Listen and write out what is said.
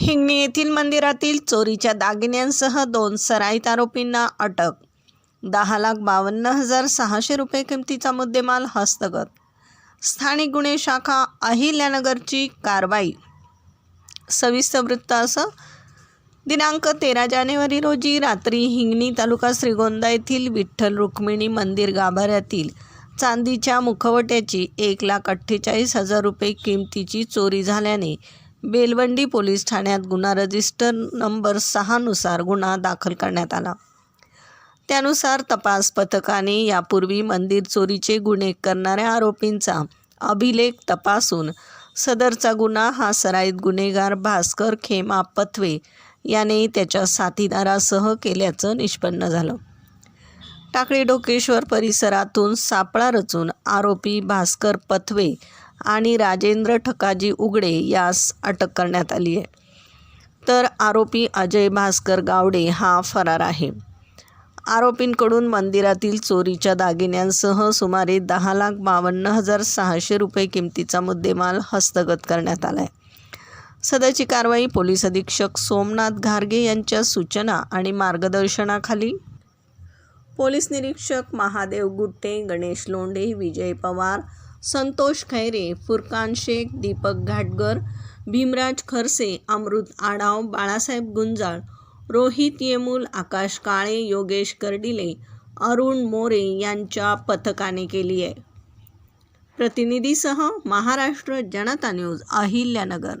हिंगणी येथील मंदिरातील चोरीच्या दागिन्यांसह दोन सराईत आरोपींना अटक. दहा लाख बावन्न हजार सहाशे रुपये किमतीचा मुद्देमाल हस्तगत. स्थानिक गुन्हे शाखा अहिल्यानगरची कारवाई. सविस्तर वृत्त असं. दिनांक तेरा जानेवारी रोजी रात्री हिंगणी तालुका श्रीगोंदा येथील विठ्ठल रुक्मिणी मंदिर गाभाऱ्यातील चांदीच्या मुखवट्याची एक लाख अठ्ठेचाळीस हजार रुपये किमतीची चोरी झाल्याने बेलवंडी पोलीस ठाण्यात गुन्हा रजिस्टर नंबर सहानुसार गुन्हा दाखल करण्यात आला. त्यानुसार तपास पथकाने यापूर्वी मंदिर चोरीचे गुन्हे करणाऱ्या आरोपींचा अभिलेख तपासून सदरचा गुन्हा हा सराईत गुन्हेगार भास्कर खेमा पथवे याने त्याच्या साथीदारासह केल्याचं निष्पन्न झालं. टाकळी डोकेश्वर परिसरातून सापळा रचून आरोपी भास्कर पथवे आणि राजेंद्र ठकाजी उगडे यास अटक करण्यात आली आहे. तर आरोपी अजय भास्कर गावडे हा फरार आहे. आरोपींकडून मंदिरातील चोरीच्या दागिन्यांसह सुमारे दहा लाख बावन्न हजार सहाशे रुपये किमतीचा मुद्देमाल हस्तगत करण्यात आला आहे सदरची कारवाई पोलीस अधीक्षक सोमनाथ घारगे यांच्या सूचना आणि मार्गदर्शनाखाली. पोलीस निरीक्षक महादेव गुट्टे गणेश लोंढे विजय पवार संतोष खैरे फुरकान शेख दीपक घाटगर भीमराज खरसे अमृत आडाव बाळासाहेब गुंजाळ रोहित येमूल आकाश काळे योगेश कर्डिले अरुण मोरे यांच्या पथकाने केली आहे. प्रतिनिधीसह महाराष्ट्र जनता न्यूज अहिल्यानगर.